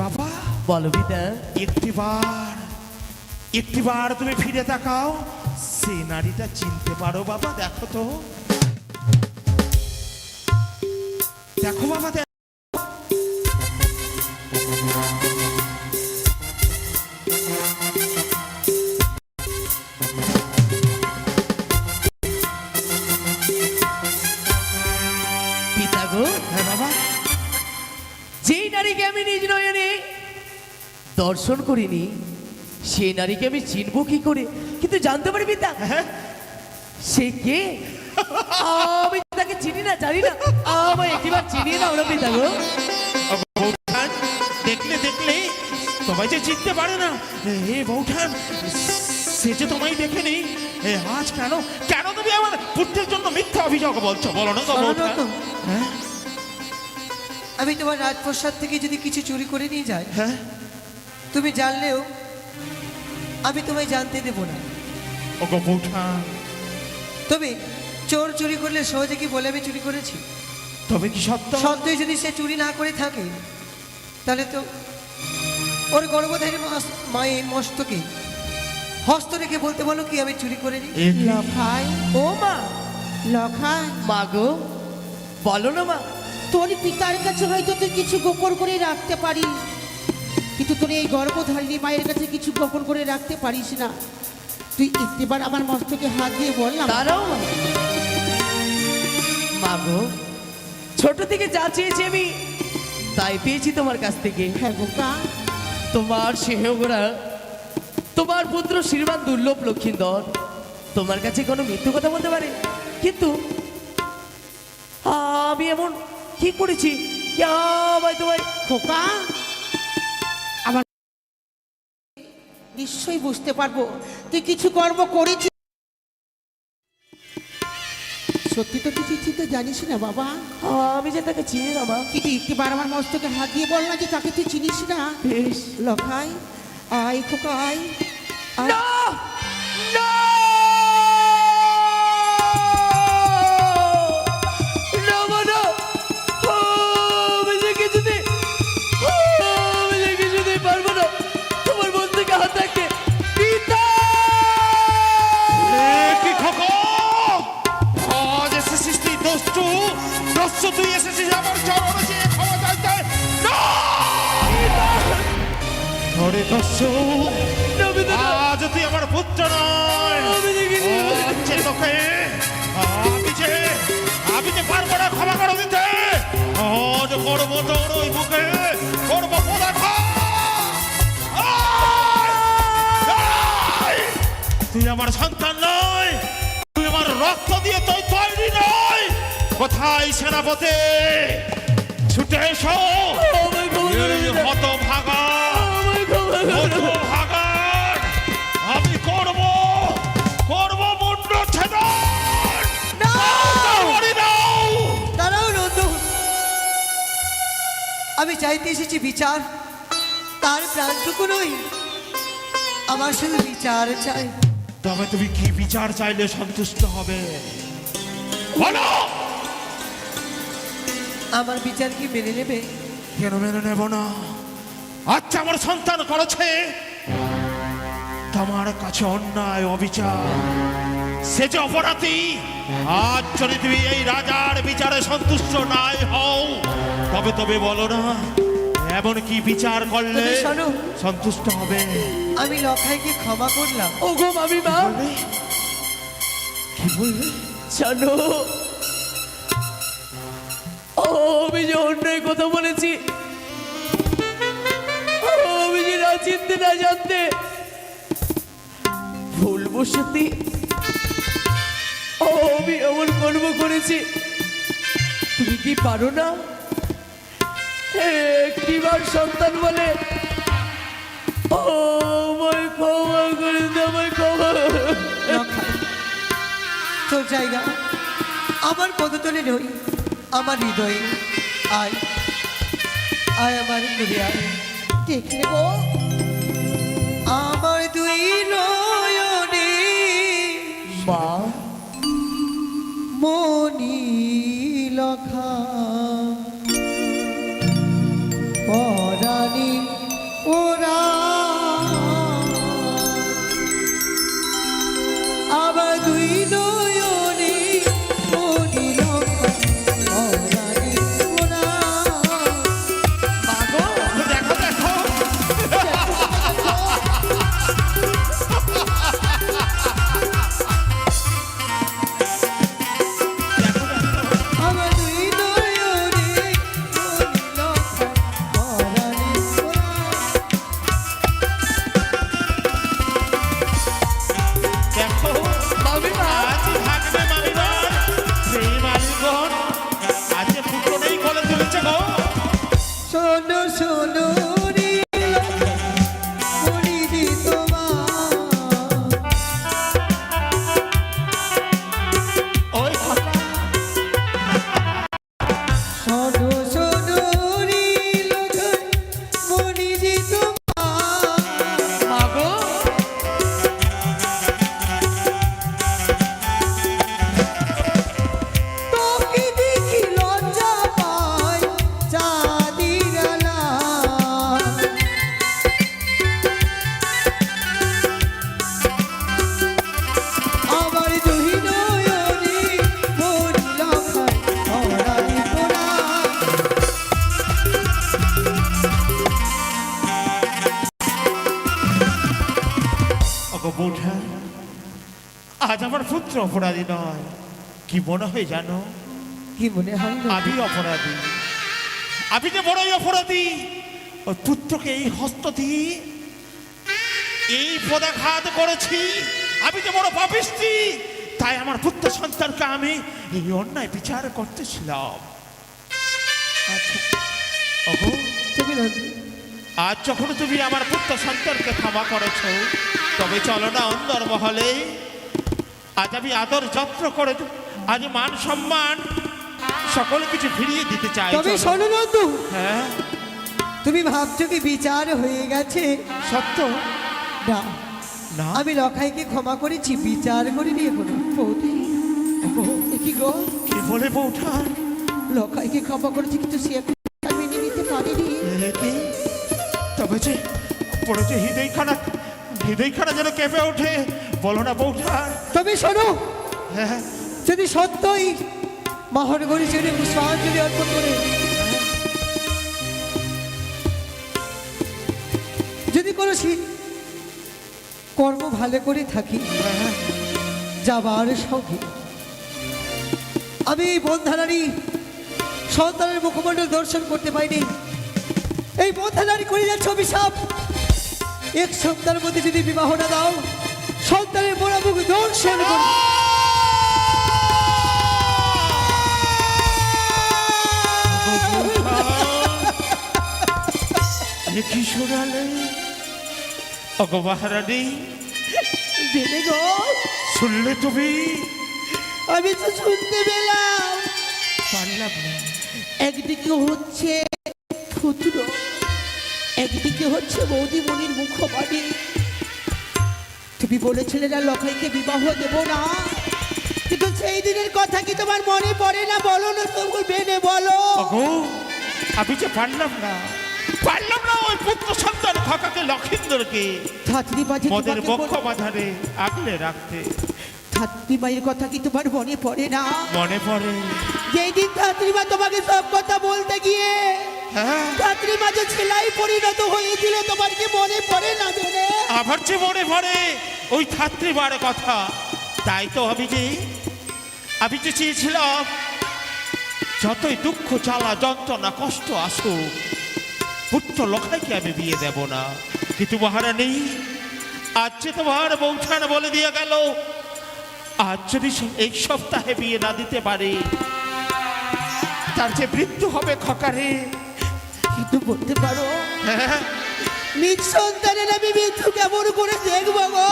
বাবা বলো বিদা একটিবার একটিবার তুমি ফিরে তাকাও। সে নারীটা চিনতে পারো বাবা দেখো তো। দেখো বাবা দর্শন করিনি সে নারীকে আমি চিনবো কি করে? কিন্তু জানতে পারি পিতা হ্যাঁ। সে কে? আমি তাকে চিনি না জানি না। আমায় একটিবার চিনি না পিতা গো। বৌঠান দেখলে দেখলে তোমায় যে চিনতে পারে না। এ বৌঠান সে যে তোমায় দেখেনি এ আজ কেন কেন তুমি আমার পুত্রের জন্য মিথ্যা অভিযোগ বলছো? বলো না গো হ্যাঁ? আমি তোমার রাজপ্রসাদ থেকে যদি কিছু চুরি করে নিয়ে যাই হ্যাঁ? তুমি জানলেও আমি তোমায় জানতে দেব না। ও গো বৌঠান তবে চোর চুরি করলে সহজে কি বলে আমি চুরি করেছি? তবে কি সত্য? সত্যই যদি সে চুরি না করে থাকে তাহলে তো ওর গর্ভধারী মায়ের মস্তকে হস্ত রেখে বলতে বলো কি আমি চুরি করে নিই এ ও মা! লখাই। মা গো বলো না মা। তোর পিতার কাছে হয়তো তুই কিছু গোপন করে রাখতে পারিস। কিন্তু তোর এই গর্ভধারিণী মায়ের কাছে কিছু গোপন করে রাখতে পারিস না। তুই একটিবার আমার মস্তকে হাত দিয়ে বললাম দাঁড়াও। মা মা গো ছোট থেকে যা চেয়েছি আমি তাই পেয়েছি তোমার কাছ থেকে। হ্যাঁ গোকা তোমার সেহগরা তোমার পুত্র শ্রীমান দুর্লভ লক্ষিন্দর তোমার কাছে কোনো মৃত্যু কথা বলতে পারে? কিন্তু আমি এমন কি করেছি কি আমায় তোমায় খোকা? নিশ্চয়ই বুঝতে পারব। তুই কিছু কর্ম করেছিস? সত্যি তো কিছু চিন্তা জানিস না বাবা? আমি যে তাকে চিনি বাবা কি তুই বারবার মস্তকে হাত দিয়ে বল না যে তাকে তুই চিনিস না? বেশ লখাই আয় খোকাই আয়। দস্যু দস্যু এসেছিস আমার চরণে চেয়ে ক্ষমা চাইতে। আজ তুই আমার পুত্র নয়। যে তোকে আমি যে যে পারব না ক্ষমা করে দিতে, আজ করব তোর ওই বুকে, করব! তুই আমার সন্তান নয়, তুই আমার রক্ত দিয়ে তৈরি কোথায় সেনাপতি? ছুটে এসো। হত ভাগা আমি করব করব মুন্ড ছেদন। না! তরবারি দাও আমি চাইতে এসেছি বিচার। তার প্রাণটুকু নই আমার শুধু বিচার চাই। তবে তুমি কি বিচার চাইলে সন্তুষ্ট হবে? বলো! আমার বিচার কি মেনে নেবে? কেন মেনে নেব না? আচ্ছা আমার সন্তান করেছে। তোমার কাছে অন্যায় অবিচার সে যে অপরাধী আজ যদি তুমি এই রাজার বিচারে সন্তুষ্ট নাই হও তবে তবে বলো না এমন কি বিচার করলে সন্তুষ্ট হবে? আমি লখাইকে ক্ষমা করলাম। ও গো মামি মা? কি বলবে জানো ও, আমি যে অন্যায় কথা বলেছি। আমি না চিনতে না জানতে ভুল বসতি আমি এমন কর্ম করেছি। তুমি কি পারো না? একটিবার সন্তান বলে ও আমায় ক্ষমা করে দে, আমায় ক্ষমা। জায়গা আমার পদতলে নই আমার হৃদয়ে আয় আয় আমার দূরে আয় দেখলে গো? আমার দুই নয়নে মা। মনি লখা আমার পুত্র অপরাধী নয়। কি মনে হয় জানো? কি মনে হয় আমি অপরাধী। আমি যে বড়ই অপরাধী ওই পুত্রকে এই হস্ত দিয়ে এই পদাঘাত করেছি। আমি যে বড় পাপিষ্টি তাই আমার পুত্র সন্তানকে আমি এই অন্যায় বিচার করতেছিলাম। আচ্ছা। আজ যখন তুমি আমার পুত্র সন্তানকে ক্ষমা করেছ তবে চলো না অন্দর মহলে আজ আমি আদর যত্ন করে আজ মান সম্মান সকল কিছু ফিরিয়ে দিতে চাই। তবে শোনো নন্দু হ্যাঁ। তুমি ভাবছ কি বিচার হয়ে গেছে? সত্য? না। না। আমি লখাইকে ক্ষমা করেছি বিচার করিনি এখনও বৌদি। কি গো? কি বলে বৌঠা? লকাইকে ক্ষমা করেছি কিন্তু সে মেনে নিতে পারেনি? তবে যে পড়ে যে হৃদয়খানা। হৃদয়খানা যেন কেঁপে ওঠে বলো না বৌঠা তবে শোনো হ্যাঁ যদি সত্যই মাহর গড়ি ছেড়ে পুষ্পাঞ্জলি অর্পণ করে যদি কোনো কর্ম ভালো করে থাকি যাবার সঙ্গে আমি এই বন্ধানারী সন্তানের মুখমণ্ডল দর্শন করতে পাইনি এই বন্ধানারী করে যাচ্ছে অভিশাপ এক সপ্তাহের মধ্যে যদি বিবাহ না দাও সন্তানের বড় মুখ দর্শন করবে এ কি শোনালে গো। তুমি? আমি তো শুনতে পেলাম। পারলাম না। একদিকে হচ্ছে পুত্র একদিকে হচ্ছে বৌদিমণির মুখবাণী। তুমি বলেছিলে না লখাইকে বিবাহ দেব না। কিন্তু সেই দিনের কথা কি তোমার মনে পড়ে না? বলো না তবু বেনে বলো। আমি যে পারলাম না পারলাম না ওই পুত্র সন্তান খকাকে লক্ষিন্দরকে। ছাত্রী মাঝে মদের বক্ষ বাঁধারে আগলে রাখতে। ছাত্রী মায়ের কথা কি তোমার মনে পড়ে না? মনে পড়ে। যেই দিন ছাত্রী মা তোমাকে সব কথা বলতে গিয়ে ছাত্রী মাঝে ছেলাই পরিণত হয়েছিল, তোমার কি মনে পড়ে না বেনে আবার যে মনে পড়ে, ওই ছাত্রীবার কথা। তাই তো আমি যে আমি যে চেয়েছিলাম, যতই দুঃখ, জ্বালা, যন্ত্রণা, কষ্ট আসুক, পুত্র লখাইকে আমি বিয়ে দেব না। কিন্তু মহারানী, আজ যে তোমার বৌঠান বলে দিয়ে গেল, আজ যদি এই সপ্তাহে বিয়ে না দিতে পারে, তার যে মৃত্যু হবে খকারে কিন্তু বলতে পারো হ্যাঁ। নিজ সন্তানের আমি মৃত্যু কেমন করে দেখব গো?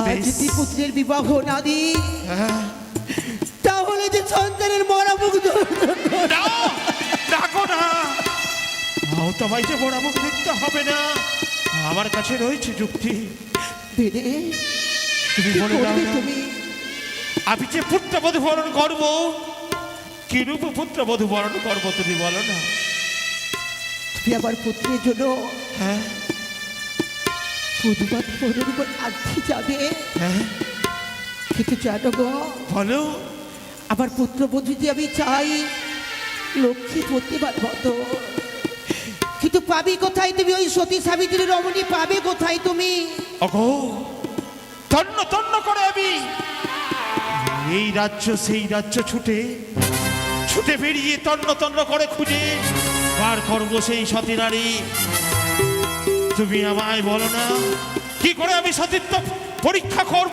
আজ যদি পুত্রের বিবাহ না দিই হ্যাঁ। তাহলে যে সন্তানের মরা মুখ ডাকো না। মাও তোমায় যে বড় মুখ দেখতে হবে না আমার কাছে রয়েছে যুক্তি। তুমি বলে দাও তুমি? আমি যে পুত্রবধূ বরণ করব কিরূপ পুত্রবধূ বরণ করব তুমি বলো না? তুমি আমার পুত্রের জন্য হ্যাঁ। পুদুবাদ পরের উপর আর্থি যাবে? হ্যাঁ। কিন্তু জানো গো বলো। আমার পুত্রবধূ যে আমি চাই লক্ষ্মী প্রতিবার মতো। কিন্তু পাবি কোথায় তুমি? ওই সতী সাবিত্রী রমণী পাবে কোথায় তুমি? অগো তন্ন তন্ন করে আমি। এই রাজ্য সেই রাজ্য ছুটে ছুটে বেরিয়ে তন্ন তন্ন করে খুঁজে বার করব সেই সতী নারী। তুমি আমায় বলো না। কি করে আমি সতীত্ব পরীক্ষা করব?